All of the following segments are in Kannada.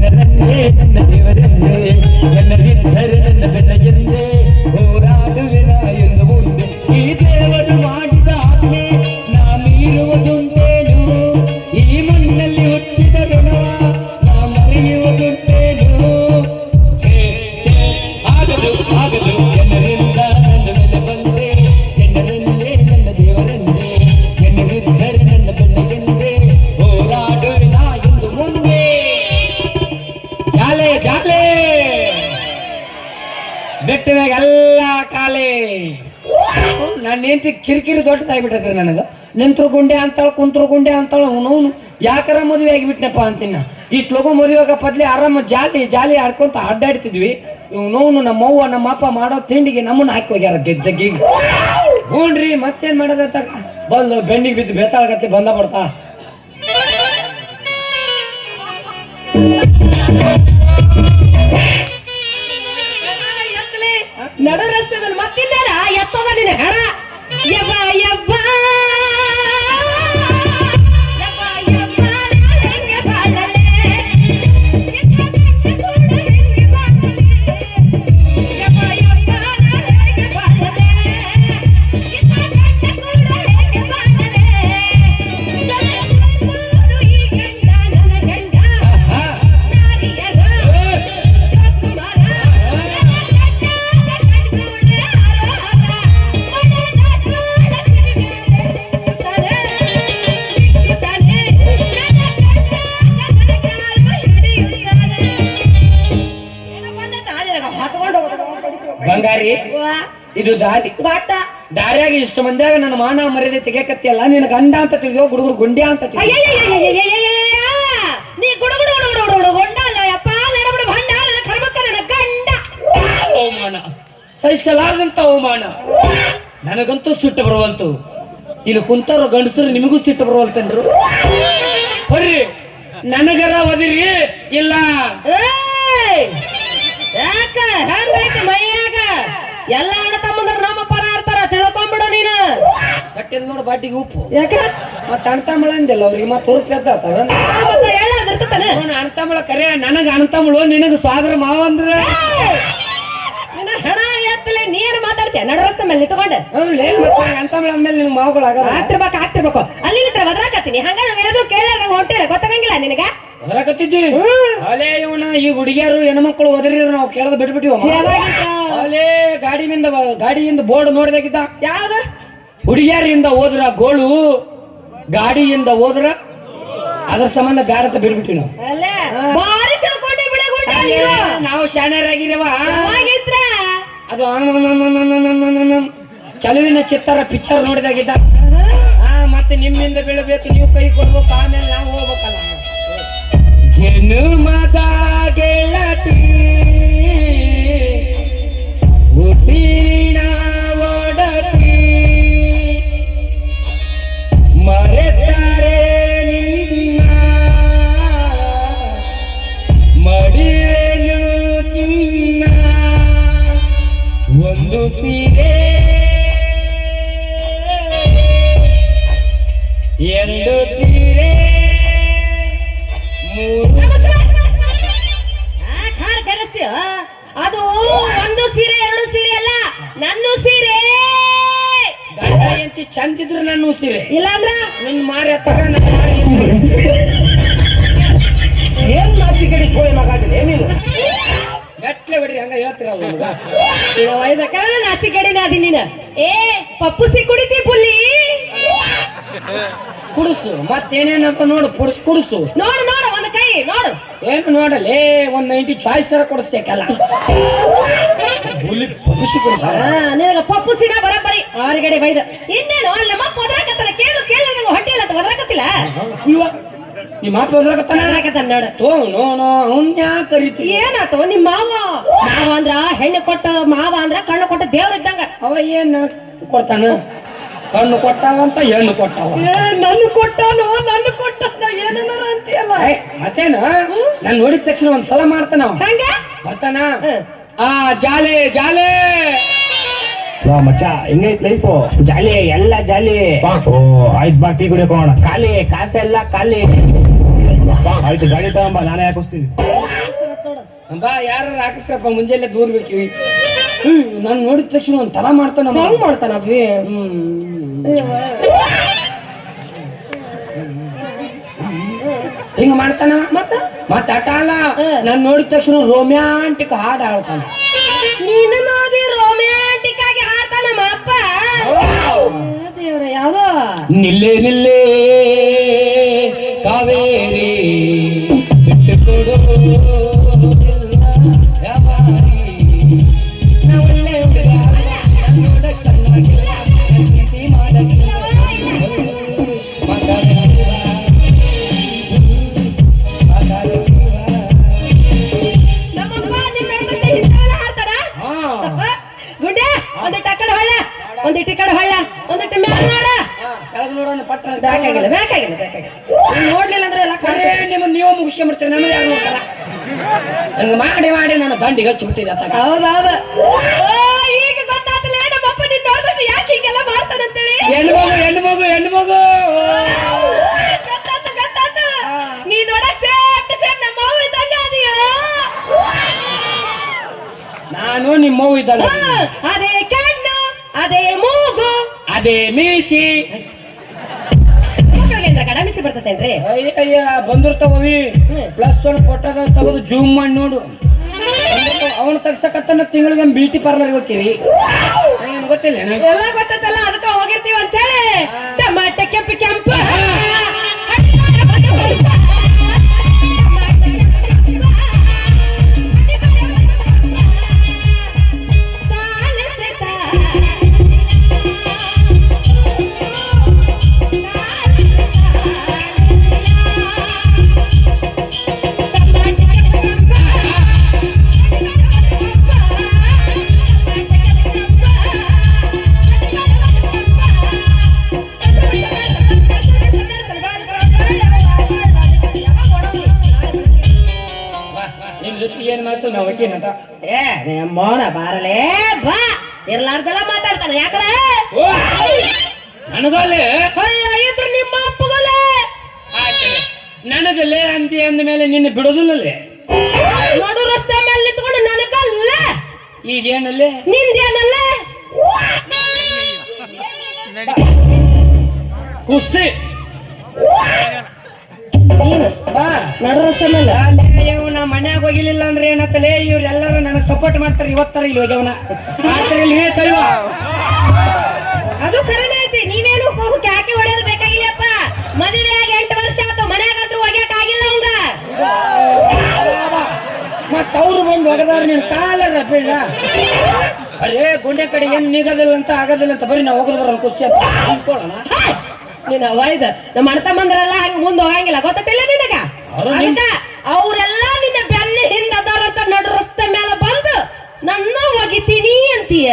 ಜನರನ್ನೇ ನನ್ನ ದೇವರನ್ನೇ ಜನರಿದ್ದರೆ ಹೆಂಡತಿ ಕಿರಿಕಿರಿ ದೊಡ್ಡದಾಗ್ಬಿಟ್ಟೈತ್ರಿ ನನಗೆ. ನಿಂತ್ರು ಗುಂಡೆ ಅಂತಾಳ ಕುಂತ್ರು ಗುಂಡೆ ಅಂತಾಳ, ಅವನು ಯಾಕಾರ ಮದುವೆ ಆಗಿಬಿಟ್ನಪ್ಪ ಅಂತೀನಿ ಇಷ್ಟು ಲಗು ಮದುವೆಗ ಪದ್ಲಿ ಆರಾಮ ಜಾಲಿ ಜಾಲಿ ಆಡ್ಕೊಂತ ಅಡ್ಡಾಡ್ತಿದ್ವಿ. ನೋವು ನಮ್ಮ ಅವ್ವ ನಮ್ಮ ಅಪ್ಪ ಮಾಡೋ ತಿಂಡಿಗೆ ನಮ್ಮನ್ನ ಹಾಕಿ ಹೋಗ್ಯಾರ ಗೆದ್ದಗಿ. ಹ್ಞೂನ್ರಿ ಮತ್ತೇನ್ ಮಾಡೋದ ಬಂದು ಬೆಣ್ಣಿಗೆ ಬಿದ್ದು ಬೇತಾಳಗತ್ತೆ ಬಂದ ಬರ್ತಾ ನಡು ರಸ್ತೆ ಮೇಲೆ ಮತ್ತಿನ್ನೇನ ಎತ್ತೋದ ನಿನ್ನ ಹೆಣ? यबा यबा ಇದು ದಾರಿ. ದಾರಿಯಾಗಿ ಇಷ್ಟು ಮಂದಿಯಾಗ ನನ್ನ ಮಾನ ಮರ್ಯಾದೆ ತೆಗಿಯಕತ್ತಿಯಲ್ಲ? ನಿನ್ನ ಗಂಡ ಅಂತ ತಿಳಿಯೋ ಗುಡುಗುಡು ಗುಂಡ್ಯಾ ಅಂತ ತಿಳಿಯೋ? ನೀ ಗುಡು ಗುಡು ಅಲ್ಲ ಯಪ್ಪ ನಡಬಡ ಭಂಡ ನನ್ನ ಕರ್ಮಕ್ಕ ನನ್ನ ಗಂಡ ಅವಮಾನ ಸಹಿಸಲಾರದಂತ ಅವಮಾನ ನನಗಂತೂ ಸಿಟ್ಟು ಬರುವಂತು ಇಲ್ಲಿ ಕುಂತಾರ ಗಂಡಸರು ನಿಮಗೂ ಸಿಟ್ಟು ಬರುವಂತಂದ್ರು ಬರ್ರಿ ನನಗರ ಒದಿರಿ ಇಲ್ಲ! ಯಾಕ ಹೆಂಗೈತಿ ಮೈಯಾಗ ಎಲ್ಲ ಕಟ್ಟಿಲ್ ನೋಡು ಬಾಟಿಗೆ ಉಪ್ಪು. ಯಾಕ? ಮತ್ತೆ ಅಣ್ತಂಬಳ ಅಂದಿಲ್ಲ ಅವ್ರಿಗೆ ಮತ್ತೆ ಉರುಪ್ ಎದ್ದಾತವ ಹೇಳದಿರ್ತಾನೆ ಅಣ್ತಂಬಳ ಕರೆ ನನಗ ಅಣ್ತಂಬಳು ನಿನಗ ಸಾದ್ರ ಮಾವ ಅಂದ್ರೆ. ಹೆಣ ಎತ್ತಲೆ ನೀನು ಮಾತಾಡ್ತೀಯ? ನಡು ರಸ್ತೆ ಮೇಲೆ ನಿಂತ್ಕೊಂಡು. ಅಣ್ತಂಬಳ ಅಂದ್ಮೇಲೆ ನಿನ್ ಮಾವುಗಳಾಗಲ್ಲ ಆಗ್ತಿರ್ಬೇಕು ಆಗ್ತಿರ್ಬೇಕು ಅಲ್ಲಿ ನಿಂತ್ರ ಬದ್ರಾಕತ್ತೀನಿ ಹಂಗ ನಾವ್ ಏನಾದ್ರು ಕೇಳಿದ್ರೆ ಹೊಂಟಿಲ್ಲ. ಗೊತ್ತಾಗಂಗಿಲ್ಲ ನಿನಗ? ಹೊರಕತ್ತಿದ್ವಿ ಅಲೇ ಇವನ ಈ ಹುಡುಗಿಯರು ಹೆಣ್ಮಕ್ಳು ಒದರಿದ್ರು ನಾವು ಕೇಳದ ಬಿಟ್ಬಿಟ್ಟಿವ ಅಲೇ ಗಾಡಿಯಿಂದ ಗಾಡಿಯಿಂದ ಬೋರ್ಡ್ ನೋಡಿದಾಗಿದ್ದ. ಯಾವ್ದು? ಹುಡುಗಿಯರಿಂದ ಹೋದ್ರ ಗೋಳು ಗಾಡಿಯಿಂದ ಹೋದ್ರ ಅದ್ರ ಸಂಬಂಧ ಗಾಡತ ಬಿಡ್ಬಿಟ್ಟಿ ನಾವು. ನಾವು ಶಾಣ್ಯರಾಗಿರವ ಅದು ಚಲುವಿನ ಚಿತ್ತರ ಪಿಕ್ಚರ್ ನೋಡಿದಾಗಿದ್ದ. ಮತ್ತೆ ನಿಮ್ಮಿಂದ ಬೀಳಬೇಕು ನೀವು ಕೈ ಕೊಡ್ಬೇಕು ಆಮೇಲೆ ನಾವು ಹೋಗ್ಬೇಕಲ್ಲ. ಜನುಮದ ಗೆಳತಿ. ಪಪ್ಪುಸಿ ಕುಡಿತಿ ಪುಲಿ ಕುಡಿಸು ಮತ್ತೇನೇನಪ್ಪ ನೋಡು ಪುಡಿಸ್ ಕುಡಿಸು. ನೋಡು ನೋಡು ಒಂದು ಕೈ ನೋಡು. ಏನು ನೋಡಲೇ ಒಂದ್ ನೈಂಟಿ ಚಾಯ್ಸ್ ಕೊಡಿಸ್ತೇಕಲ್ಲ. ಹುಲಿ ಪಪ್ಪುಸಿ ಕುಡಿಸ. ನಿನಗ ಪಪ್ಪುಸಿನ ಬರಬ್ಬರಿ ಆರ್ಗಡೆ ಬೈದ. ಇನ್ನೇನು ಅಲ್ಲಿ ನಮ್ಮ ಒದರಾಕತ್ತಲ್ಲ ಕೇಳಿದ್ರು ಕೇಳು ನಿಮ್ಗೆ ಹೊಟ್ಟೆ ಇಲ್ಲ ಅಂತ ಒದರಾಕತ್ತಿಲ್ಲ? ಇವಾಗ ನಿಮ್ಮ ಮಾತು ಒದರಾಕತ್ತಾನ? ನೋಡು. ತೋ ನೋ ನೋ ಅವ್ನ್ ಯಾಕೆ ಕರಿತಿ? ಏನಾತು ನಿಮ್ಮ ಮಾವ. ಮಾವ ಅಂದ್ರ ಹೆಣ್ಣು ಕೊಟ್ಟ ಮಾವ ಅಂದ್ರ ಕಣ್ಣು ಕೊಟ್ಟ ದೇವ್ರ ಇದ್ದಂಗ. ಅವ ಏನ್ ಕೊಡ್ತಾನ? ಕಣ್ಣು ಕೊಟ್ಟಾವಂತ ಹೆಣ್ಣು ಕೊಟ್ಟಾವ? ಏ ನನ್ನ ಕೊಟ್ಟನು ನನ್ನ ಕೊಟ್ಟನ ಏನೇನಾರ ಅಂತೀಯಲ್ಲ? ಏ, ಮತ್ತೇನ? ನಾನು ನೋಡಿದ ತಕ್ಷಣ ಒಂದ್ ಸಲ ಮಾಡ್ತಾನ ಅವ. ಹಂಗ? ಬರ್ತಾನ? ಆ ಜಾಲೆ ಜಾಲೆ! ವಾ ಮಚ್ಚ ಹಿಂಗೈತ್ ಲೈಫು ಜಾಲಿ ಎಲ್ಲ ಜಾಲಿ. ಓ ಆಯ್ತ್ ಬಾ ಟೀ ಕುಡಿಯೋಕೋಣ. ಖಾಲಿ ಕಾಸೆಲ್ಲ ಖಾಲಿ. ಆಯ್ತು ಗಾಡಿ ತಗೊಂಬ ನಾನೇ ಹಾಕಿಸ್ತೀನಿ. ಬಾ ಯಾರು ಹಾಕಿಸ್ರಪ್ಪ ಮುಂಜಾನೆ ದೂರ ಬೇಕಿವಿ ನಾನು ನೋಡಿದ ತಕ್ಷಣ ಒಂದ್ ತರ ಮಾಡ್ತಾನ. ಹೆಂಗ್ ಮಾಡ್ತಾನ ಅಭಿ ಹಿಂಗ ಮಾಡ್ತಾನ? ಮತ್ತ? ಮತ್ತ ಅಟಾಲ ಅಲ್ಲ ನಾನ್ ನೋಡಿದ ತಕ್ಷಣ ರೊಮ್ಯಾಂಟಿಕ್ ಹಾಡು ಹಾಡ್ತಾನ. ನೀನು ನೋಡಿ ರೊಮ್ಯಾಂಟಿಕ್ ಆಗಿ ಹಾಡ್ತಾನ ನಮ್ಮ ಅಪ್ಪ. ದೇವ್ರ ಯಾವ್ದೋ? ನಿಲ್ಲೆ ನಿಲ್ಲೆ ಕಾವೇರಿ. ಈ ಕಡೆ ಹೊಳ್ಳ ಒಂದಿಟ್ಟು ಮೇಲೆ ನೋಡ. ಕೆಳಗೆ ನೋಡೋಣ ಪಟ್ಟಣ ಬೇಕಾಗಿಲ್ಲ ಬೇಕಾಗಿಲ್ಲ ಬೇಕಾಗಿಲ್ಲ. ನೀನ್ ನೋಡ್ಲಿಲ್ಲ ಅಂದ್ರೆ ಎಲ್ಲ ಕಡೆ ನಿಮ್ಮ ನೀವು ಮುಗಿಸ್ಕೊಂಡ್ಬಿಡ್ತೀರಿ ನಮ್ಗೆ ಯಾರು ನೋಡ್ತಾರ ಹಂಗ ಮಾಡಿ ಮಾಡಿ ನನ್ನ ದಂಡಿಗೆ ಹಚ್ಚಿಬಿಟ್ಟಿದೆ ಅತ್ತಾಗ. ಹೌದೌದು ಈಗ ಗೊತ್ತಾತಲ್ಲ ನಮ್ಮಪ್ಪ ನಿನ್ ನೋಡಿದಷ್ಟು ಯಾಕೆ ಹಿಂಗೆಲ್ಲ ಮಾಡ್ತಾನಂತೇಳಿ ಹೆಣ್ಣು ಮಗು ಹೆಣ್ಣು ಮಗು ಹೆಣ್ಣು ಮಗು. ಗೊತ್ತಾತು ಗೊತ್ತಾತು ನೀ ನೋಡಕ್ ಸೇಮ್ ಸೇಮ್ ನಮ್ಮ ಅವ್ವ ಇದ್ದಂಗ ಅದೀಯ? ನಾನು ನಿಮ್ಮವ್ವ ಇದ್ದಾನೆ ಅದೇ ಅದೇ ಮೂಗು. ಅದೇ ಮೀಸಿ. ಮಕ್ಕಳಿಗೆ ಗಡಮಿಸಿ ಬರ್ತತೇನ್ರಿ? ಅಯ್ಯ ಅಯ್ಯ ಬಂದಿರ್ತಾವವಿ ಪ್ಲಸ್ ಒನ್ ಫೋಟೋದ ತೆಗೆದು ಜೂಮ್ ಮಾಡಿ ನೋಡು. ಅವನು ತೆಗ್ಸಕತ್ತನ ತಿಂಗಳಿಗೆ ಬ್ಯೂಟಿ ಪಾರ್ಲರ್ ಹೋಗ್ತೀವಿ ಏನು ಗೊತ್ತಿಲ್ಲ ನನಗೆ. ಎಲ್ಲ ಗೊತ್ತಲ್ಲ ಅದಕ್ಕೆ ಹೋಗಿರ್ತೀವಿ ಅಂತ ಹೇಳಿ ಟಮಾಟೆ ಕೆಂಪು ಕೆಂಪು. ಮೋನ ಬಾರಲೇ ಬಾ. ಇರ್ಲಾರ್ದೆಲ್ಲ ಮಾತಾಡ್ತಾನೆ ಯಾಕಲ? ನನಗಲ್ಲೇ? ಇದ್ರ ನಿಮ್ಮ ಅಪ್ಪಗಲ್ಲೇ? ನನಗಲ್ಲೇ ಅಂತಿ ಅಂದ ಮೇಲೆ ನಿನ್ನ ಬಿಡೋದಿಲ್ಲಲೇ ನೋಡು ರಸ್ತೆ ಮೇಲೆ ನಿಂತ್ಕೊಂಡು ನನಗಲ್ಲ? ಈಗೇನಲ್ಲೇ? ನಿಂದೇನಲ್ಲ? ಕುಸ್ತಿ. ನೀನು? ಬಾ ನಡು ರಸ್ತೆ ಮೇಲೆ ಅಲ್ಲೇ ಇವ್ನ ಮನ್ಯಾಗ ಹೋಗಿಲಿಲ್ಲ ಅಂದ್ರೆ ಏನತ್ತಲೇ ಇವ್ರೆಲ್ಲರೂ ನನಗೆ ಸಪೋರ್ಟ್ ಮಾಡ್ತಾರೆ. ಇವತ್ತರ ಇಲ್ಲಿ ಹೋಗ್ಯವನ ಮಾಡ್ತಾರೆ ಇಲ್ಲಿ ಹೇಳ್ತಲ್ವ ಅದು ಕರೆನೇ ಐತಿ. ನೀವೇನು ಹೋಗಕ್ಕೆ ಯಾಕೆ ಹೊಡೆಯೋದು ಬೇಕಾಗಿಲ್ಲಪ್ಪ ಮದುವೆ ಆಗಿ ಎಂಟು ವರ್ಷ ಆತು ಮನ್ಯಾಗಂತೂ ಒಗ್ಯಾಕ ಆಗಿಲ್ಲ ಅವಂಗ. ಮತ್ತ ಅವ್ರು ಬಂದು ಹೊಡೆದಾರ ನಿನ್ ಕಾಲದ ಬೀಳ. ಅರೇ ಗುಂಡೆ ಕಡೆ ಏನ್ ನಿಗೋದಿಲ್ಲ ಅಂತ ಆಗೋದಿಲ್ಲ ಅಂತ ಬರೀ ನಾವು ಹೋಗದ್ ಬರೋಣ ಖುಷಿ ಅನ್ಕೊಳ್ಳೋಣ ನೀನ್ ಅವಾಯ್ದ ನಮ್ಮ ಅಣ್ಣ ತಮ್ಮಂದ್ರೆಲ್ಲ ಹಂಗ ಮುಂದೆ ಹೋಗಂಗಿಲ್ಲ. ಗೊತ್ತಿಲ್ಲ ನಿನಗ? ಅದಕ್ಕ ಅವ್ರೆಲ್ಲ ನಿನ್ನ ಬೆನ್ನ ಹಿಂದ ಅದಾರಂತ ನಡು ರಸ್ತೆ ಮೇಲೆ ಬಂದು ನನ್ನ ಒಗಿತೀನಿ ಅಂತೀಯ?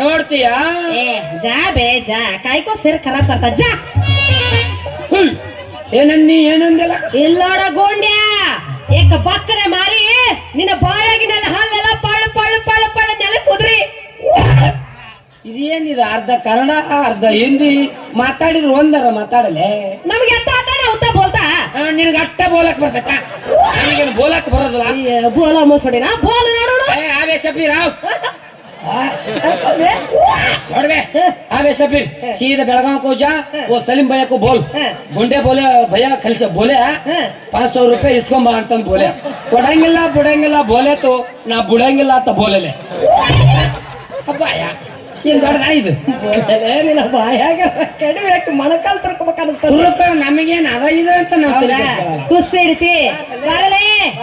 ನೋಡ್ತೀಯಾ? ಜಾ ಬೇ ಜಾ. ಕಾಯ್ಕೋ ಸೇರ್ ಖರಾಬ್ ಬರ್ತ ಜಾ. ಏನನ್ನಿ ಏನಂದಿಲ್ಲ? ಇಲ್ಲೋಡ ಗೋಂಡ್ಯ. ಏಕ ಬಕ್ಕರೆ ಮಾರಿ ನಿನ್ನ ಬಾಯಾಗಿನೆಲ್ಲ ಏನಿದೆ? ಅರ್ಧ ಕನ್ನಡ ಅರ್ಧ ಹಿಂದಿ? ಮಾತಾಡಿದ್ರು ಒಂದರ ಮಾತಾಡಲೆ? ನಮಗೆ ಎಂತ ಆತಾನೆ ಉತ್ತ ಬೋಲ್ತಾ? ನಿನ್ಗೆ ಅಷ್ಟೇ ಬೋಲಕ್ ಬರ್ತೈತ? ನನಗೇನು ಬೋಲಕ್ ಬರೋದಿಲ್ಲ? ಏ, ಬೋಲ ಮೋಸಡಿನ? ಬೋಲ ನೋಡೋಣ. ಏ ಆವೆ ಶಬೀರ್ ಆವ್ ಸೊಡ್ವೆ ಆವೆ ಸೀದಾ ಬೆಳಗಾವ್ ಕೋಜಾ ಓ ಸಲೀಂ ಭಯ್ಯ ಬೋಲ್. ಗುಂಡೆ ಬೋಲೆ ಭಯ್ಯ ಕಲಿಸ ಬೋಲೆ ಪಾಂಚ್ ಸಾವಿರ ರೂಪಾಯಿ ಇಸ್ಕೊಂಬ ಅಂತಂದ್ ಬೋಲೆ. ಕೊಡಂಗಿಲ್ಲ ಬಿಡಂಗಿಲ್ಲ ಬೋಲೆ ತೋ ನಾ ಬಿಡಂಗಿಲ್ಲ ಅಂತ ಬೋಲೆಲೆ. ಯಾ. ಏನ್ ದೊಡ್ಡದ ಇದು? ನಿನ್ನ ಬಾಯಾಗ ಕೆಡಬೇಕು ಮೊಣಕಾಲ್ ತುರ್ಕೋಬೇಕಂತ ತುರುಕ ನಮಗೇನ್ ಅದ ಇದು ಅಂತ ನಾವು. ಕುಸ್ತಿ ಹಿಡಿತಿ. ಬಾರಲೇ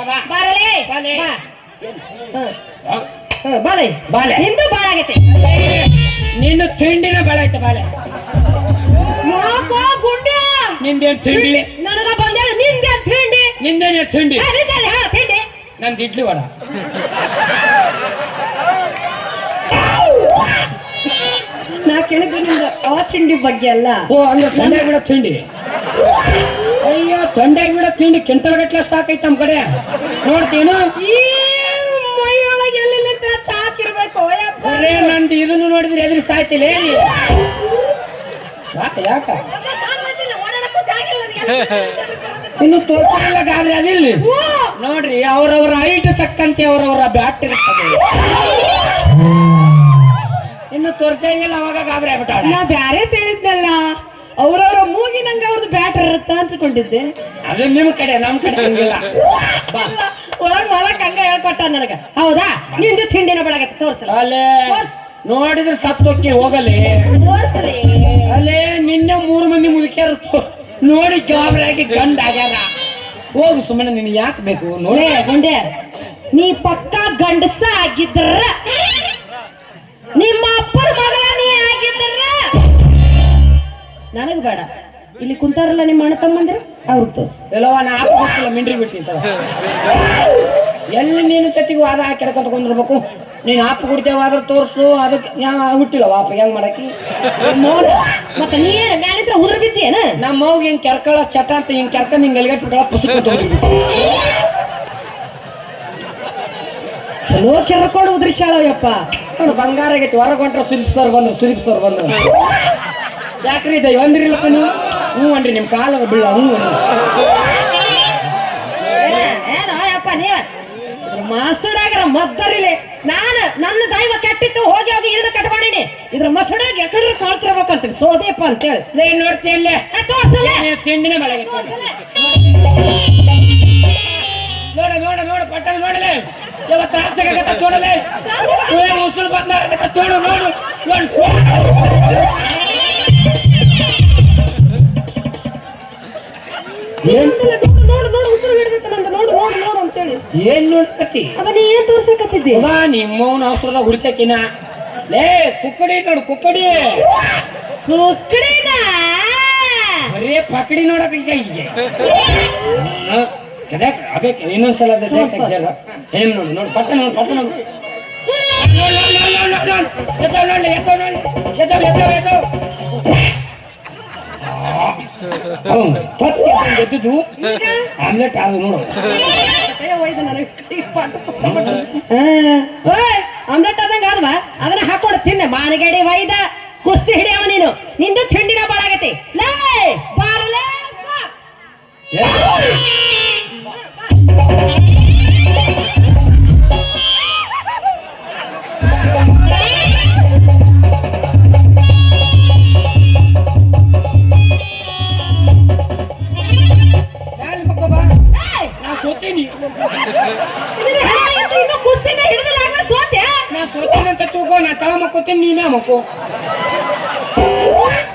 ಬಾ. ಬಾಲೆ. ಬಾಲೆ. ನಿಂದು ಬಾಳ ಆಗೈತಿ. ನಿನ್ನ ತಿಂಡಿನ ಬಾಳ ಐತೆ ಬಾಲೆ ನಿಂದೇನ್ ತಿಂಡಿ? ನನಗ ಬಂದ ನಿಂದೆ ತಿಂಡಿ? ನಿಂದೇನ್ ತಿಂಡಿ? ತಿಂಡಿ. ನಂದು ಇಡ್ಲಿ ವಡ. ನಾ ಕೇಳಿದ್ದು ನಿಮ್ದು ಆ ತಿಂಡಿ ಬಗ್ಗೆ ಅಲ್ಲ. ಓ ಅಂದ್ರೆ ತಂಡೆ ಬಿಡ ತಿಂಡಿ? ಅಯ್ಯೋ ತಂಡೆ ಬಿಡ ತಿಂಡಿ ಕೆಂಟಲ್ ಗಟ್ಲೆ ಸಾಕೈತೆ ನಮ್ಮ ಕಡೆ. ನೋಡ್ತೀನು ಈ ಮೈಯೊಳಗೆ ಎಲ್ಲಿ ತಾಕಿರ್ಬೇಕು ಯಪ್ಪ. ಅರೇ ನಂದು ಇದನ್ನು ನೋಡಿದ್ರೆ ಎದುರು ಸಾಯ್ತಿಲ್ಲ ಯಾಕ ಯಾಕ. ಇನ್ನು ತೋರಿಸಿಲ್ಲ ಗಾದ್ರೆ ಅದಿಲ್ಲ. ನೋಡ್ರಿ ಅವರವರ ಹೈಟ್ ತಕ್ಕಂತೆ ಅವರವರ ಬ್ಯಾಟ್ ಇರ್ತದೆ. ಇನ್ನು ತೋರ್ಸಂಗಿಲ್ಲ ಅವಾಗ ಗಾಬರಿ ಆಗ್ಬಿಟ್ಟ ನಾ ಬ್ಯಾರೆ ತಿಳಿದ್ನಲ್ಲ ಅವ್ರವ್ರ ಮೂಗಿನಂಗ ಅವ್ರದ್ದು ಬ್ಯಾಟರ್ ಇರುತ್ತ ಅಂದ್ಕೊಂಡಿದ್ದೆ ಅದು ನಿಮ್ ಕಡೆ ನಮ್ ಕಡೆ ಹಂಗಿಲ್ಲ. ಬಾ. ಒಳಗ್ ಹಂಗ ಹೇಳ್ಕೊಟ್ಟ ನನಗ. ಹೌದಾ? ನಿಂದು ತಿಂಡಿನ ಬಳಗ ತೋರ್ಸಲ್ಲ ಅಲ್ಲೇ ನೋಡಿದ್ರೆ ಸತ್ವಕ್ಕೆ ಹೋಗಲಿ. ತೋರ್ಸಲಿ. ಅಲ್ಲೇ ನಿನ್ನೆ ಮೂರು ಮಂದಿ ಮುದುಕ್ಯಾರ ನೋಡಿ ಗಾಬರಿ ಆಗಿ ಗಂಡ ಆಗ್ಯಾರ. ಹೋಗು ಸುಮ್ಮನೆ ನಿನ್ ಯಾಕೆ ಬೇಕು? ನೋಡಿ. ಲೇ ಗುಂಡೆ ನೀ ಪಕ್ಕ ಗಂಡಸ ಆಗಿದ್ರ ನಿಮ್ಮ ಅಪ್ಪರ ಮಗಳ ನೀ ಆಗಿದ್ರ? ನನಗ್ ಬೇಡ. ಇಲ್ಲಿ ಕುಂತಾರಲ್ಲ ನಿಮ್ಮ ಅಣ್ಣ ತಮ್ಮಂದ್ರೆ? ಅವ್ರಿಗೆ ತೋರ್ಸ್. ಎಲ್ಲವ ನಾ ಮಿಂಡ್ರಿ ಬಿಟ್ಟಿಂತ ಎಲ್ಲಿ ನೀನು ಜೊತೆಗೆ ವಾದ ಕೆಡ್ಕೊಂಡ್ಬೇಕು ನೀನ್ ಆಪ್ ಕುಡಿತೇವಾದ್ರೆ ತೋರ್ಸು ಅದಕ್ಕೆ ಹುಟ್ಟಿಲ್ಲ ವಾಪ ಹೆಂಗ್ ಮಾಡಕಿ ನೋಡು ಮತ್ತೆ ನೀ ಏನ್ ಮ್ಯಾಲಿಂತ್ರ ಉದ್ರ ಬಿದ್ದೇನ? ನಮ್ಮ ಅವ್ಗೆ ಹಿಂಗ್ ಕೆರ್ಕಳ ಚಟ ಅಂತ ಹಿಂಗ್ ಕೆರ್ಕ ಹಿಂಗ್ ಎಲ್ಗಟ್ಬಿಟ್ಟ ಪುಸ್ತಕ ಚಲೋ ಕೆರ್ಕೊಂಡು ಉದ್ರಿಸ್ಯಾಳ ನೋಡು ಬಂಗಾರ ಆಗೈತಿ ಹೊರಗೆ ಹೊಂಟ್ರ ಸುದೀಪ್ ಸರ್ ಬಂದ್ರು ಸುದೀಪ್ ಸರ್ ಬಂದ್ರು. ಯಾಕ್ರಿ ಇದೆ ಒಂದಿರಿಲ್ಲಪ್ಪ ನೀವು? ಹ್ಞೂ ಅನ್ರಿ ನಿಮ್ ಕಾಲ ಬೀಳ ಹ್ಞೂ. ಏನೋ ಯಪ್ಪ ನೀವ ಮಸಡಾಗರ ಮದ್ದರಿಲೆ. ನಾನು ನನ್ನ ದೈವ ಕೆಟ್ಟಿತ್ತು ಹೋಗಿ ಹೋಗಿ ಇದನ್ನ ಕಟ್ ಮಾಡೀನಿ ಇದ್ರ ಮಸಡಾಗ ಎಕಡ್ರ ಕಾಳ್ತಿರ್ಬೇಕಂತ ಸೋದೇಪ ಅಂತೇಳಿ. ಲೇ ನೋಡ್ತಿ ಇಲ್ಲೇ ತೋರ್ಸಲ್ಲ. ತಿಂಡಿನ ತಿಂಡಿನೇ ಬೆಳಗ್ಗೆ. ನೋಡ ನೋಡ ನೋಡ ಪಟ್ಟಲ್ ನೋಡಲೆ. ಇವತ್ತು ತ್ರಾಸಾಗತ್ತ ತೋಡಲೆ? ಉಸುಳು ಬಂದಾಗತ್ತ ತೋಡು ನೋಡು ನೋಡು. ನೋಡು ನೋಡು ನೋಡು ಉಸಿರು ಹಿಡಿದೈತೆ ನಂದು ನೋಡು ನೋಡು ನೋಡು ಅಂತೇಳಿ ಏನ್ ನೋಡ್ಕತಿ ಅದ ನೀ ಏನ್ ತೋರ್ಸಕತ್ತಿದ್ದಿ ಮಗ ನಿಮ್ಮವನ ಅವಸರದಾಗ ಹುಡ್ತಕಿನ ಲೇ ಕುಕ್ಕಡಿ ನೋಡು ಕುಕ್ಕಡಿ. ಕುಕ್ಕಡಿನ? ಬರೀ ಪಕಡಿ ನೋಡಕ್ ಈಗ ಅಬೇಕು ಇನ್ನೊಂದ್ಸಲ ಜರ ಏನ್ ನೋಡು ನೋಡು ಪಟ್ಟ ನೋಡು ಪಟ್ಟ ನೋಡು. ಎದ್ದಿದ್ದು ಆಮ್ಲೆಟ್ ಅದು ನೋಡು. ಆಮ್ಲೆಟ್ ಆದಂಗ ಆದ್ವಾ? ಅದನ್ನ ಹಾಕೊಂಡು ತಿನ್ನ. ಮಾನಗಡಿ ವೈದ ಕುಸ್ತಿ ಹಿಡಿಯವ ನೀನು. ನಿಂದು ತಿಂಡಿನ ಬಾಳಾಗತಿ ಲೇ ಬಾರಲೇ ಸೋತೀನಿ ಇದನ್ನ ಇನ್ನು ಕುಸ್ತಿನ ಹಿಡಿದಿಲ್ಲ ಆಗ ಸೋತೆ? ನಾ ಸೋತೀನಿ ಅಂತ ತಿಳ್ಕೊ ನಾ ತಳ ಮಕ್ಕೋತೀನಿ ಮಕ್ಕೋ.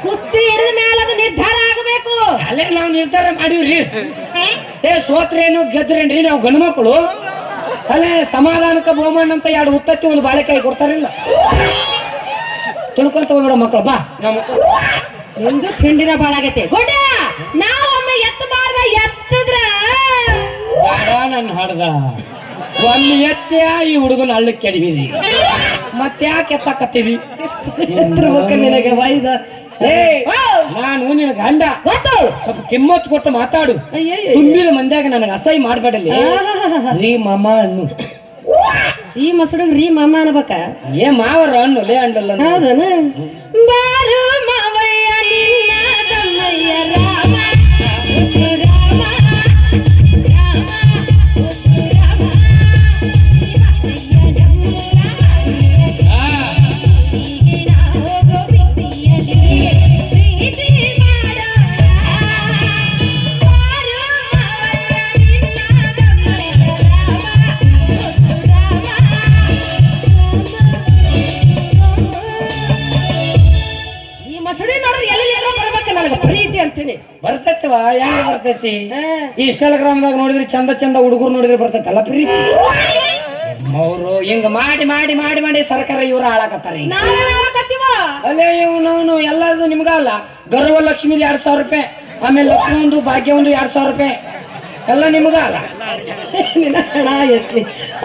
ಕುಸ್ತಿ ಹಿಡಿದ ಮೇಲೆ ಅದು ನಿರ್ಧಾರ ಆಗಬೇಕು. ಅಲ್ಲೇ ನಾವು ನಿರ್ಧಾರ ಮಾಡೀವ್ರಿ. ಏ ಸೋತ್ರೇನು ಗೆದ್ರೇನ್ರಿ ನಾವು ಗಂಡು ಮಕ್ಕಳು? ಅಲ್ಲೇ ಸಮಾಧಾನಕ್ಕ ಬಹುಮಾನ ಅಂತ ಎರಡು ಉತ್ತತ್ತಿ ಒಂದು ಬಾಳೆಕಾಯಿ ಕೊಡ್ತಾರಿಲ್ಲ. ತಿಳ್ಕೊಂತ ಹೋಗ್ಬಿಡ ಮಕ್ಕಳು ಬಾ ನಮ್ಮ ಒಂದು ತಿಂಡಿನ ಬಾಳಾಗೈತೆ ಗೊಡ್ಡ ನಾವು ಒಮ್ಮೆ ಎತ್ತು ಬಾರ್ದ ಎತ್ತದ್ರ ಬೇಡ ನನ್ನ ಹಡ್ದ. ಒಮ್ಮೆ ಎತ್ತ ಈ ಹುಡುಗನ ಹಳ್ಳಕ್ಕೆ ಕೆಡವಿದಿ ಮತ್ತೆ ಯಾಕೆ ಎತ್ತಿರ್ಬೇಕು ನಿನಗೆ ವೈದ ನಾನು ನಿನ್ನ ಗಂಡ. ಸ್ವಲ್ಪ ಕಿಮ್ಮತ್ ಕೊಟ್ಟು ಮಾತಾಡು. ತುಂಬಿದ ಮಂದ್ಯಾಗ ನನಗೆ ಅಸಹ್ಯ ಮಾಡ್ಬೇಡಲ್ಲಿ ರೀ ಮಾಮ ಅನ್ನು ಈ ಮಸಡಿಗೆ ರೀ ಮಾಮ ಅನ್ಬೇಕ ಏ ಮಾವರ ಅನ್ನು ಲೇ ಅಂಡಲ್ಲ ಹೌದನ ಬರ್ತೈತಿ. ಇನ್ಸ್ಟಾಗ್ರಾಮ್ದಾಗ ನೋಡಿದ್ರೆ ಚಂದ ಚಂದ ಹುಡುಗರು ನೋಡಿದ್ರೆ ಬರ್ತೈತಲ್ಲ ಪ್ರೀತಿ? ಅವರು ಹಿಂಗ ಮಾಡಿ ಮಾಡಿ ಮಾಡಿ ಮಾಡಿ ಸರ್ಕಾರ ಇವ್ರ ಹಾಳಾಕತ್ತಾರ ಅಲ್ಲೇ ಇವನು ಎಲ್ಲದು ನಿಮ್ಗ ಅಲ್ಲ ಗರ್ವ ಲಕ್ಷ್ಮಿಗೆ ಎರಡ್ ಸಾವಿರ ರೂಪಾಯಿ ಆಮೇಲೆ ಲಕ್ಷ್ಮಿ ಒಂದು ಭಾಗ್ಯ ಒಂದು ಎರಡ್ ಸಾವಿರ ರೂಪಾಯಿ ಎಲ್ಲ ನಿಮ್ಗ ಅಲ್ಲ.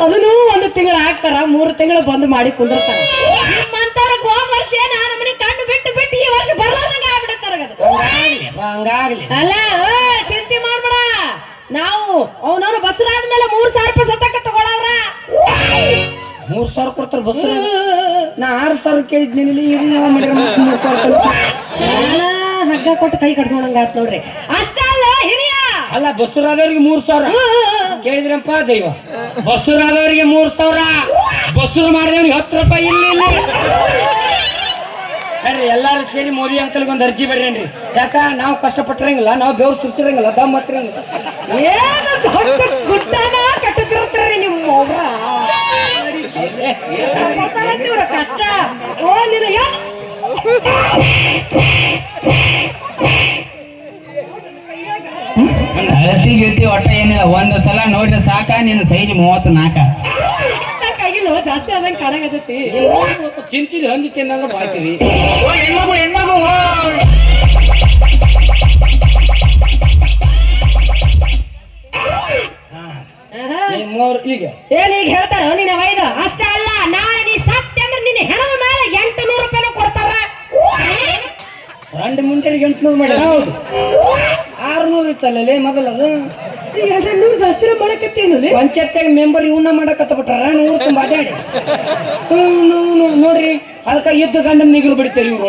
ಅದನ್ನು ಒಂದು ತಿಂಗಳು ಹಾಕ್ತಾರ ಮೂರು ತಿಂಗಳು ಬಂದು ಮಾಡಿ ಕುಂದಿರ್ತಾರ. ಹೋದ ವರ್ಷ ನಾನು ಮನೆ ಕಂಡು ಬಿಟ್ಟು ಬಿಟ್ಟು ಈ ವರ್ಷ ಬರ್ಲಾರ್ದಂಗ ಆಗ್ಬಿಡತ್ತಾರ ಹಂಗಾಗ್ಲಿ ಹಂಗಾಗ್ಲಿ. ಅಲ್ಲ ಚಿಂತೆ ಮಾಡ್ಬೇಡ. ನಾವು ಅವನವನು ಬಸ್ರಾದ್ಮೇಲೆ ಮೂರ್ ಸಾವಿರ ರೂಪಾಯಿ ಸತ್ತಕ್ಕ ತಗೊಳವ್ರ. ಮೂರ್ ಸಾವಿರ ಕೊಡ್ತಾರ ಬಸ್ ನಾ ಆರು ಸಾವಿರ ಕೇಳಿದ್ನೇನಿಲ್ಲ ಈಗ ನಾವು ಮಾಡಿದ್ರೆ ಮತ್ತೆ ಮೂರ್ ಸಾವಿರ ಕೊಡ್ತಾರೆ. ನಾನ ಹಗ್ಗ ಕೊಟ್ಟು ಕೈ ಕಡ್ಸೋಣಂಗ ಆತ್ ನೋಡ್ರಿ. ಅಷ್ಟ ಅಲ್ಲ ಅಲ್ಲ ಬಸ್ಸುರಾದವ್ರಿಗೆ ಮೂರ್ ಸಾವಿರ. ಕೇಳಿದ್ರಪ್ಪ ದೈವ. ಬಸ್ಸುರಾದವ್ರಿಗೆ ಮೂರ್ ಸಾವಿರ. ಬಸ್ಸು ಮಾಡಿದವ್ರಿಗೆ ಹತ್ತು ರೂಪಾಯಿ ಇಲ್ಲಿ ಇಲ್ಲ. ಹೇಳ್ರಿ ಎಲ್ಲಾರು ಸೇರಿ ಮೋದಿ ಅಂಕಲ್ಗೆ ಒಂದು ಅರ್ಜಿ ಬಿಡ್ರೇನ್ರಿ ಯಾಕ? ನಾವು ಕಷ್ಟಪಟ್ಟಿರಂಗಿಲ್ಲ, ನಾವು ಬೇವ್ ಸುರ್ಸಿರಂಗಿಲ್ಲ, ದಮ್ ಹತ್ತಿರಂಗಿಲ್ಲ ಏನು ನಿಮ್ಮ ಅವ್ರ ಕಷ್ಟ. ಓ ನಿನಗೆ ಅಳತಿ ಒಟ್ಟ ಏನಿಲ್ಲ, ಒಂದು ಸಲ ನೋಡ್ರಿ ಸಾಕ, ನಿನ್ನ ಸೈಜ್ ಮೂವತ್ತು ನಾಲ್ಕ ಕೈಗಿಲ್ಲ ಜಾಸ್ತಿ ಆದಂಗೆ ಕಾಣಾಗತೈತಿ ತಿಂತಿದ್ದು ಹಂದಿ ತಿನ್ನಂಗ ಬಾಳ್ತೀವಿ ಹೆಣ್ಮಗು ಹೆಣ್ಮಗು ಈಗ? ಏನ್ ಈಗ ಹೇಳ್ತಾರ ನಿನ್ನ ವೈದ ಅಷ್ಟೇ ಅಲ್ಲ ನಾಳೆ ನೀ ಸತ್ಯ ಅಂದ್ರೆ ನಿನ್ನ ಹೆಣದ ಮೇಲೆ ಎಂಟು ನೂರು ರೂಪಾಯಿನೂ ಕೊಡ್ತಾರ. ರಂಡ್ ಮುಂಚೆಗೆ ಎಂಟ್ನೂರು ಮಾಡಿ ಹೌದು. ಆರ್ನೂರು ಇತ್ತಲ್ಲೇ ಮೊದಲದು? ಎರಡು ನೂರು ಜಾಸ್ತಿ ಮಾಡಕತ್ತೇನು ಪಂಚಾಯತ್ಯಾಗ ಮೆಂಬರ್ ಇವನ್ನ ಮಾಡಕತ್ತ ಬಿಟ್ಟಾರ ಊರು ತುಂಬ ಅಡ್ಯಾಡಿ. ನೋಡ್ರಿ, ಅದಕ್ಕೆ ಎದ್ದು ಗಂಡನ ನಿಗುರು ಬಿಡ್ತಾರೆ ಇವ್ರು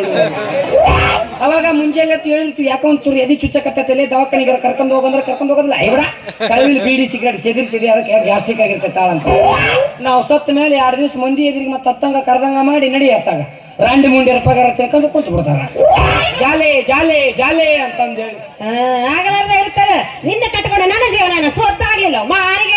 ಅವಾಗ ಮುಂಜಾನೆ ಹೇಳಿರ್ತೀವಿ, ಯಾಕೋ ಒಂಚೂರು ಎದಿ ಚುಚ್ಚಕತ್ತೈತೆ ದವಾಖಾನಿಗೆ ಕರ್ಕೊಂಡು ಹೋಗಂದ್ರೆ ಕರ್ಕೊಂಡು ಹೋಗೋದಿಲ್ಲ. ಐವಡ ಕಳವಿಲ್ ಬೀಡಿ ಸಿಗರೇಟ್ ಸೇದಿರ್ತೀವಿ ಅದಕ್ಕೆ ಗ್ಯಾಸ್ಟ್ರಿಕ್ ಆಗಿರ್ತೈತೆ ತಾಳಂತ ನಾವು ಸತ್ತ ಮೇಲೆ ಎರಡು ದಿವಸ ಮಂದಿ ಎದುರಿಗೆ ಮತ್ತೆ ಹತ್ತಂಗ ಕರ್ದಂಗ ಮಾಡಿ ನಡಿ ಅತ್ತಾಗ. ರಾಂಡಿ ಮುಂಡಿ ಪಗಾರ ತಿಳ್ಕೊಂಡು ಕುಂತು ಬಿಡ್ತಾರ. ಜಾಲೆ ಜಾಲೆ ಜಾಲೆ ಅಂತಂದೇಳಿ. ಆಗಲಾರ್ದ ಇರ್ತಾರೆ ನಿನ್ನ ಕಟ್ಕೊಂಡ é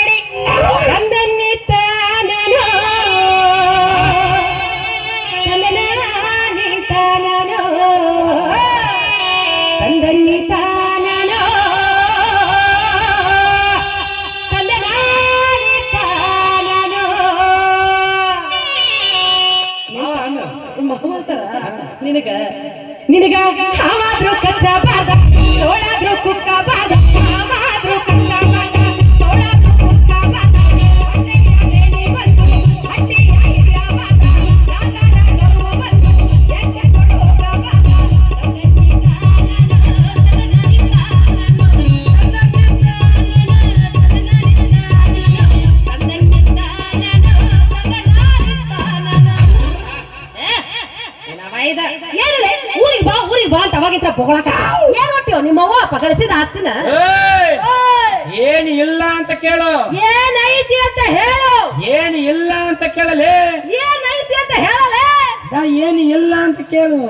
ಬಾ ಅಂತ ಅವಾಗಿತ್ರ ಪೊಗಳಕ ಏನ್ ಹೊಟ್ಟಿವ ನಿಮ್ಮವ್ವ ಪಗಳಿಸಿದ ಆಸ್ತಿನ! ಏನ್ ಇಲ್ಲ ಅಂತ ಕೇಳು. ಏನೈತಿ ಅಂತ ಹೇಳು. ಏನ್ ಇಲ್ಲ ಅಂತ ಕೇಳಲೇ. ಏನೈತಿ ಅಂತ ಹೇಳಲೇ. ಏನು ಇಲ್ಲ ಅಂತ ಕೇಳು.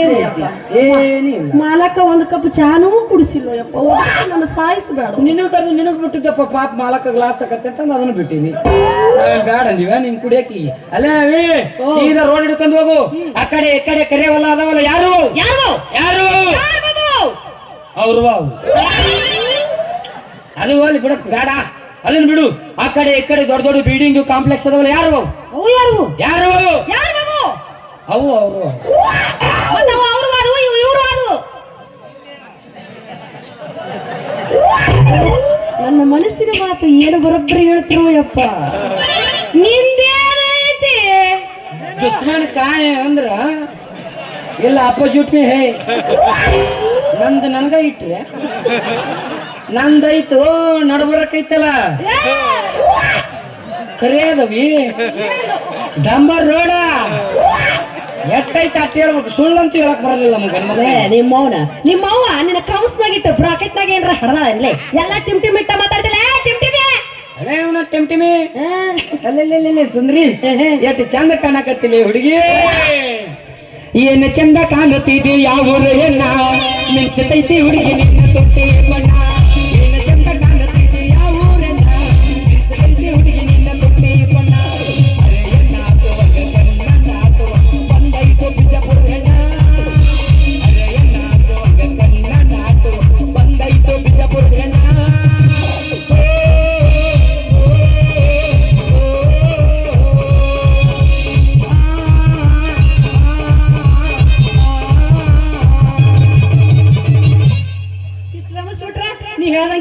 ಏನಿಲ್ಲ. ಮಾಲಕ ಒಂದು ಕಪ್ ಚಾನೂ ಕುಡಿಸಿಲ್ಲ ಯಪ್ಪ. ನನ್ನ ಸಾಯಿಸ್ಬೇಡ. ನಿನಗದು ನಿನಗ್ ಬಿಟ್ಟಿದ್ದಪ್ಪ ಪಾಪ ಮಾಲಕ ಗ್ಲಾಸ್ ಆಗತ್ತೆ ಅಂತ ನಾನು ಅದನ್ನು ಬಿಟ್ಟಿನಿ ಬೇಡ ಅಂದಿವ ನಿನ್ ಕುಡಿಯಕ್ಕೆ ಅಲ್ಲ ಈಗ ಸೀದಾ ರೋಡ್ ಹಿಡ್ಕೊಂಡು ಹೋಗು. ಆ ಕಡೆ ಈ ಕಡೆ ಕರೆಯವಲ್ಲ ಅದಾವಲ್ಲ ಯಾರು? ಯಾರು? ಅವ್ರು ಅವು ಅದು ಅಲ್ಲಿ ಬಿಡಕ್ ಬೇಡ. ಅದನ್ನ ಬಿಡು. ಆ ಕಡೆ ಈ ಕಡೆ ದೊಡ್ಡ ದೊಡ್ಡ ಬಿಲ್ಡಿಂಗ್ ಕಾಂಪ್ಲೆಕ್ಸ್ ಅದಾವಲ್ಲ ಯಾರು? ಯಾರು? ಯಾರು? ಅವು ಅವರು ಮತ್ತೆ ಅವು ಅವ್ರು ಆದವು ಇವು ಇವರು ಆದವು ನನ್ನ ಮನಸ್ಸಿನ ಮಾತು ಏನು ಬರೋಬ್ಬರಿ ಹೇಳ್ತಿರೋ ಯಪ್ಪ? ನಿಂದೇನೈತಿ? ದುಶ್ಮನ್ ಕಾಯ ಅಂದ್ರ ಇಲ್ಲ ಅಪೋಸಿಟ್ ಮೇ ಹೇ ನಂದು ನನ್ಗ ಇಟ್ರೆ ನಂದೈತು ನಡ್ಬರಕೈತಲ್ಲ? ಕರೆ ಅದವಿ ಡಂಬರ್ ರೋಡ? ಎಟ್ಟೈತೆ ಅಟ್ಟ ಹೇಳ್ಬೇಕು. ಸುಳ್ಳು ಅಂತ ಹೇಳಕ್ ಬರೋದಿಲ್ಲ ನಿಮ್ಮ ಅವನ ನಿಮ್ಮ ನಿಮ್ಮವ್ವ ನಿನ್ನ ಕೌನ್ಸ್ನಾಗಿಟ್ಟು ಬ್ರಾಕೆಟ್ನಾಗ ಏನ್ರ ಹಡದ ಇಲ್ಲೇ ಎಲ್ಲ ಟಿಮ್ ಟಿಮ್ ಇಟ್ಟ ಮಾತಾಡ್ತಿಲ್ಲ. ಟಿಮ್ ಅದೇ ಅವನ ಟಿಮ್ ಟಿಮಿ. ಅಲ್ಲೇ ಸುಂದ್ರಿ. ಎಷ್ಟು ಚಂದ ಕಾಣಕತ್ತಿಲ್ಲ ಹುಡುಗಿ. ಏನು ಚಂದ ಕಾಣುತ್ತಿದೆ ಯಾವ ಎನ್ನ? ಮಿಂಚತೈತಿ ಹುಡುಗಿ ನಿನ್ನ ತೊಟ್ಟಿ ಬಣ್ಣ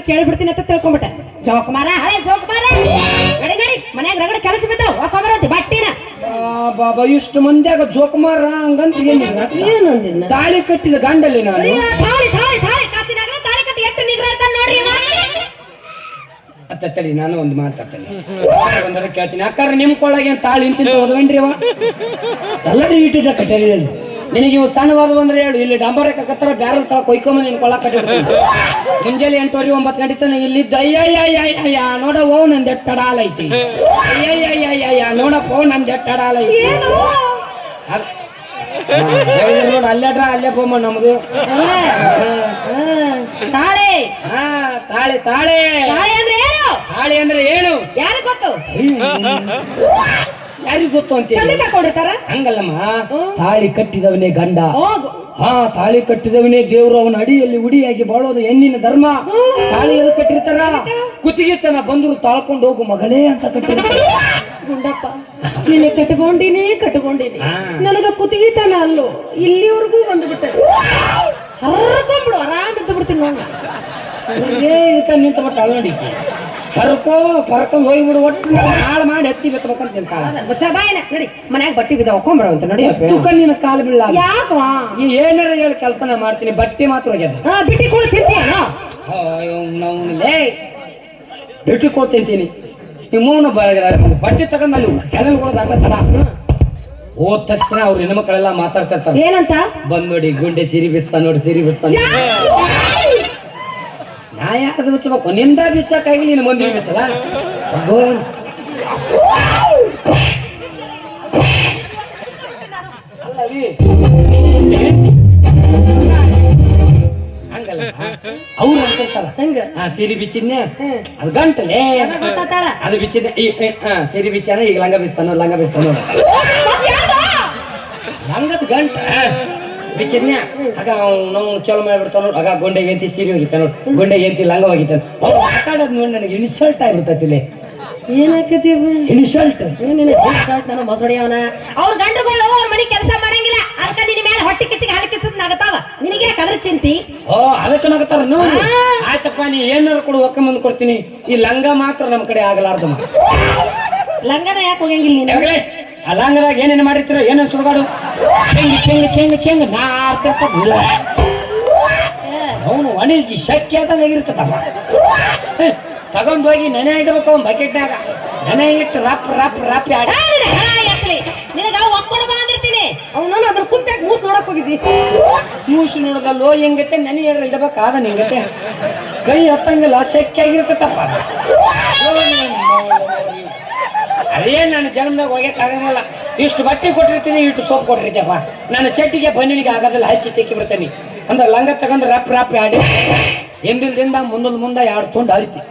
ಕೇಳ್ಬಿಡ್ತೀನಿ ಅಂತ ತಿಳ್ಕೊಂಬಿಟ್ಟೆ. ಜೋಕುಮಾರ ಹಳೆ ಜೋಕುಮಾರ. ನಡಿ ನಡಿ ಮನ್ಯಾಗ ರಗಡ ಕೆಲಸ ಬಿದ್ದಾವ. ಹಾಕೊಂಬರಂತಿ ಬಟ್ಟಿನ. ಆ ಬಾಬಾ ಇಷ್ಟು ಮಂದ್ಯಾಗ ಜೋಕುಮಾರ ಹಂಗಂತ ಏನಿಲ್ಲ ಏನಂದಿನ ತಾಳಿ ಕಟ್ಟಿದ ಗಂಡಲ್ಲಿ ನಾನು. ತಾಳಿ ತಾಳಿ ತಾಳಿ. ಕಾಸಿನಾಗ ತಾಳಿ ಕಟ್ಟಿ ಎತ್ತ ನಿಗ್ರಹ ನೋಡ್ರಿ ಇವ. ಅತ್ತ ತಡಿ ನಾನು ಒಂದು ಮಾತಾಡ್ತೇನೆ ಒಂದರ ಕೇಳ್ತೀನಿ. ಅಕ್ಕಾರ ನಿಮ್ ಕೊಳಗೆ ಏನ್ ತಾಳಿ ಇಂತಿಂತ ಹೋದ್ವೇನ್ರಿ ಅವ ಎಲ್ಲರೂ ಇಟ್ಟಿದ್ದ ಕಟ್ಟರಿ ನಿನಗೆ ಇವು ಸಣ್ಣವಾದ ಬಂದ್ರೆ ಹೇಳು ಇಲ್ಲಿ ಡಂಬರ್ ಕತ್ತರ ಬ್ಯಾರಲ್ ತಳ ಕೊಯ್ಕೊಂಬ ನಿನ್ ಕೊಳ್ಳ ಕಟ್ಟಿಡ್ತೀನಿ ಮುಂಜಾನೆ ಎಂಟುವರೆ ಒಂಬತ್ತು ಗಂಟೆ ತನ ಇಲ್ಲಿದ್ದ ಅಯ್ಯಯ್ಯಯ್ಯಯ್ಯ ನೋಡ ಓ ನಂದು ಎಟ್ಟಡಾಲೈತಿ ಅಯ್ಯಯ್ಯಯ್ಯಯ್ಯ ನೋಡಪ್ಪ ಓ ನಂದು ಎಟ್ಟಡಾಲೈತಿ ಏನು? ನೋಡ ಅಲ್ಲೇಡ್ರ ಅಲ್ಲೇ ಬೋಮ ನಮ್ದು. ತಾಳೆ. ಹಾ ತಾಳೆ ತಾಳೆ. ತಾಳೆ ಅಂದ್ರೆ ಏನು? ತಾಳೆ ಅಂದ್ರೆ ಏನು? ಯಾರಿಗ್ ಗೊತ್ತು? ಯಾರಿಗ್ ಗೊತ್ತು ಅಂತ ಚಂದ ಹಾಕೊಂಡಿರ್ತಾರ ಹಂಗಲ್ಲಮ್ಮ. ತಾಳಿ ಕಟ್ಟಿದವನೇ ಗಂಡ. ಹಾ ತಾಳಿ ಕಟ್ಟಿದವನೇ ದೇವ್ರು ಅವನ ಅಡಿಯಲ್ಲಿ ಉಡಿಯಾಗಿ ಬಾಳೋದು ಹೆಣ್ಣಿನ ಧರ್ಮ. ತಾಳಿ ಎಲ್ಲ ಕಟ್ಟಿರ್ತಾರ? ಕುತ್ತಿಗೆತನ ಬಂದ್ರು ತಾಳ್ಕೊಂಡು ಹೋಗು ಮಗಳೇ ಅಂತ ಕಟ್ಟಿರ್ತಾರ. ಗುಂಡಪ್ಪ ನಿನ್ನೆ ಕಟ್ಕೊಂಡಿನಿ ಕಟ್ಕೊಂಡಿನಿ. ನನಗ ಕುತ್ತಿಗೆತನ ಅಲ್ಲೋ ಇಲ್ಲಿವರೆಗೂ ಬಂದ್ಬಿಟ್ಟೆ ಹರ್ಕೊಂಡ್ಬಿಡು ಆರಾಮ್ ಇದ್ದು ಬಿಡ್ತೀನಿ ನೋಡಿ ನಿಂತ ಬಿಟ್ಟು ಕರ್ಕೋ ಕರ್ಕೊಂಡ್ ಹೋಗ್ಬಿಡು ಒಟ್ಟು ಹಾಳು ಮಾಡಿ ಎತ್ತಿ ಬೆತ್ತಬೇಕಂತ ನಿಂತಾಳ ಚಬಾಯಿನ ನಡಿ. ಮನ್ಯಾಗ ಬಟ್ಟಿ ಬಿದ್ದ ಹೊಕ್ಕೊಂಬರವಂತ ನಡಿ ತುಕ ನಿನ್ನ ಕಾಲು ಬೀಳ ಯಾಕವಾ ಈ ಏನಾರ ಹೇಳಿ ಕೆಲಸನ ಮಾಡ್ತೀನಿ ಬಟ್ಟೆ ಮಾತ್ರ ಹೋಗ್ಯದ. ಹಾ ಬಿಟ್ಟಿ ಕೂಡ ತಿಂತೀಯ ಬಿಟ್ಟಿ ಲೇ ಬಿಟ್ಟು ಈ ನಿಮ್ಮವನು ಬಟ್ಟೆ ತಗೊಂಡ್ ಅಲ್ಲಿ ಕೆಳಗೆ ಹೋಗೋದು ಆಟ ತಡ. ಹೋದ ತಕ್ಷಣ ಅವ್ರ ಹೆಣ್ಮಕ್ಳೆಲ್ಲ ಮಾತಾಡ್ತಾ ಇರ್ತಾರೆ. ಏನಂತ? ಬಂದ್ ನೋಡಿ ಗುಂಡೆ ಸಿರಿ ಬಿಸ್ತಾ ನೋಡಿ ಸಿರಿ ಬಿಸ್ತಾ ನಾ ಯಾರ್ದು ಬಿಚ್ಚಬೇಕು? ನಿಂದ ಬಿಚ್ಚಕ್ಕಾಗಿ ನೀನು ಮಂದಿ ನೀನ್ ಹಂಗಲ್ಲ? ಅವ್ರು ಅಂತಿರ್ತಾರ ಹಂಗ? ಆ ಸೀರೆ ಬಿಚ್ಚಿದ್ನೆ. ಅದು ಗಂಟಲೆ. ಅದು ಬಿಚ್ಚಿದೆ ಈ ಈ, ಆ, ಸೀರೆ ಬಿಚ್ಚಾನ ಈಗ ಲಂಗ ಬಿಸ್ತಾನೋ ಲಂಗ ಬಿಸ್ತಾನೋ ಲಂಗದ ಗಂಟ. ಬಿಚ್ಚಿದ್ನೆ ಆಗ ನಾವು ಚಲೋ ಮಾಡ್ಬಿಡ್ತಾನ ಆಗ ಗೊಂಡೆ ಎಂತಿ ಸೀರೆ ಹೋಗಿತ್ತ ನೋಡು. ಗೊಂಡೆ ಎಂತಿ ಲಂಗ ಹೋಗಿತಾನ ಅವ್ರು ಮಾತಾಡೋದ್ ನೋಡಿ ನನಗೆ ಇನ್ಸಲ್ಟ್ ಆಗಿರ್ತೈತಿಲಿ ಏನಾಕತ್ತೀವಿ ಇನ್ಸಲ್ಟ್ ನನ್ನ ಮೊಸಡಿಯವನ ಅವ್ರ ಗಂಡ್ರುಗಳು ಅವ್ರ ಮನೆ ಕೆಲಸ ಮಾಡಂಗಿಲ್ಲ. ಅದಕ್ಕೆ ನಿನ್ನ ಮೇಲೆ ಹೊಟ್ಟೆ ಕಿಚ್ಚಿಗೆ ಹಾಲು ಕಿಚ್ಚದ್ ನಗತಾವ. ನಿನಗೆ ಕದ್ರ ಚಿಂತಿ? ಓ ಅದಕ್ಕೆ ನಗತಾರ ನೋಡಿ ಆಯ್ತಪ್ಪ ನೀ ಏನಾರು ಕೊಡು ಒಕ್ಕ ಮುಂದೆ ಕೊಡ್ತೀನಿ. ಈ ಲಂಗ ಮಾತ್ರ ನಮ್ಮ ಕಡೆ ಆಗಲಾರ್ದಮ್ಮ. ಲಂಗನ ಯಾಕೆ ಹೋಗಂಗಿಲ್ಲ ನೀನು? ಲಂಗದಾಗ ಏನೇನು ಮಾಡಿರ್ತೀರ ಏನೇನು ಸುಡುಗಾಡು? ಚೆಂಗ್ ಚೆಂಗ್ ಚೆಂಗ್ ಚೆಂಗ್ ನಾರ್ತಿರ್ತಾವ ಅವನು ಒಣಗಿ ಶಕ್ತಿ ಆದಂಗ ಇರ್ತದಪ್ಪ ತಗೊಂಡೋಗಿ ನೆನೆ ಇಡ್ಬೇಕು ಅವ್ನು ಬಕೆಟ್ನಾಗ ನೆನೆ ಇಟ್ಟು ರಪ್ ರಪ್ ರಪ್ ಆಡಿ. ನಿನಗ ಒಕ್ಕೊಂಡು ಬಾ ಅಂದಿರ್ತೀನಿ. ಅವ್ನು ಅದ್ರ ಕುಂತಾಗ ಮೂಸ್ ನೋಡಕ್ ಹೋಗಿದ್ದಿ. ಮೂಸ್ ನೋಡದಲ್ಲೋ ಹೆಂಗತ್ತೆ ನೆನೆ ಇಡಬೇಕಾದ ನಿಂಗತೆ. ಕೈ ಹತ್ತಂಗಿಲ್ಲ ಶಕ್ತಿ ಆಗಿರ್ತದಪ್ಪ ಅದೇ ನನ್ನ ಜನ್ಮದಾಗ ಹೋಗ್ಯಕ್ಕಾಗಲ್ಲ ಇಷ್ಟು ಬಟ್ಟೆ ಕೊಟ್ಟಿರ್ತೀನಿ ಇಷ್ಟು ಸೋಪ್ ಕೊಟ್ಟಿರ್ತೀಯಪ್ಪ ನನ್ನ ಚಟ್ಟಿಗೆ ಬನ್ನಿನಿಗೆ ಆಗೋದಿಲ್ಲ ಹಚ್ಚಿ ತೆಕ್ಕಿ ಬಿಡ್ತೀನಿ. ಅಂದ್ರೆ ಲಂಗ ತಗೊಂಡು ರಪ್ ರಪ್ ಆಡಿ ಹಿಂದಿಲ್ದಿಂದ ಮುಂದಲ್ ಮುಂದೆ ಎರಡು ತುಂಡು ಹರಿತಿ.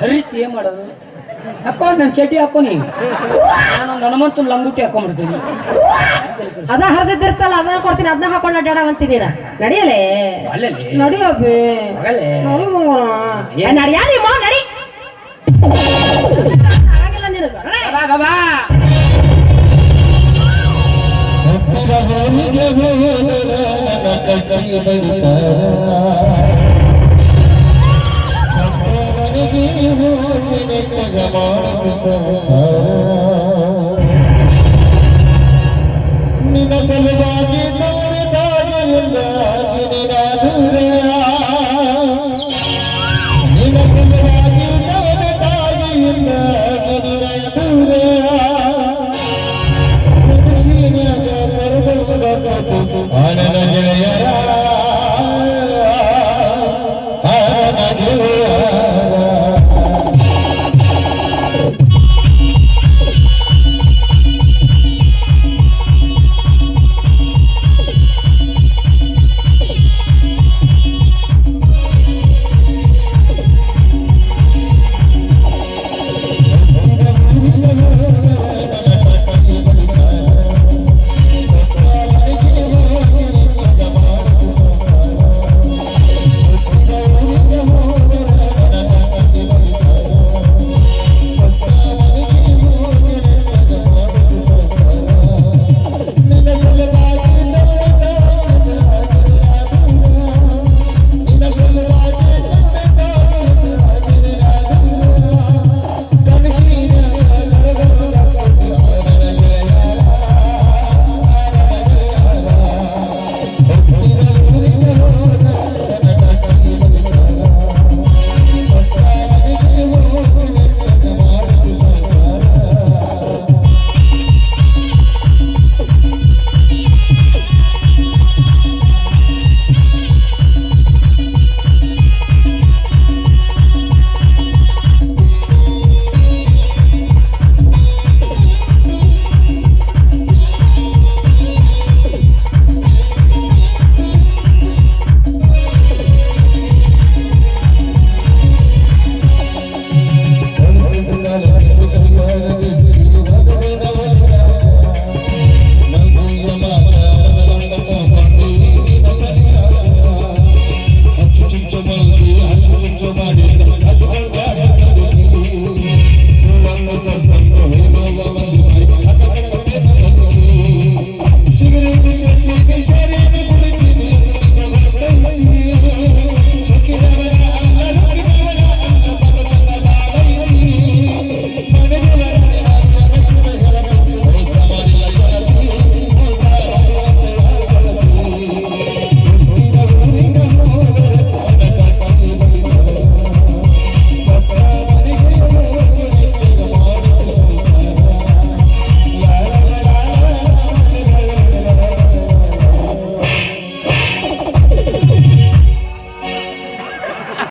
ಹರಿತಿ ಏನ್ ಮಾಡೋದು? ಹಾಕೋ ನನ್ನ ಚಡ್ಡಿ ಹಾಕೋ ನೀ ನಾನೊಂದು ಹನುಮಂತನ ಲಂಗುಟಿ ಹಾಕೊಂಡ್ಬಿಡ್ತೀನಿ. ಅದ ಹರಿದಿರ್ತಾರ ಅದನ್ನ ಕೊಡ್ತೀನಿ ಅದನ್ನ ಹಾಕೊಂಡು ಅಡ್ಡಾಡವಂತೀನಿ ಅಂತೀನಿರ ನಡಿಯಲೇ? ಅಲ್ಲೇ ನಡಿಯಬ್ಬಿ ಮಗಳೇ ನಡಿ ಮಗನ. ಏ, ನಡಿಯಾ ನಿಮ್ಮ ನಡಿ. ಕಟ್ಟಿ ನಿನಗ. ಹೋಗಿ ನೆಟ್ಟಗ ಮಾಡದು ಸಂಸಾರ ನಿನ್ನ ಸಲುವಾಗಿ ದುಡಿದಾಗಿ ಎಲ್ಲಾಗಿ ನಿರಾಧುರ ನಿನ್ನ ಸಲುವಾಗಿ ದುಡಿದಾಗಿ ಎಲ್ಲಾಗಿ ನಿರಾಧುರ ಮನುಷ್ಯನಾಗ ಕರೆದು ಆನನ ಗೆಳೆಯರ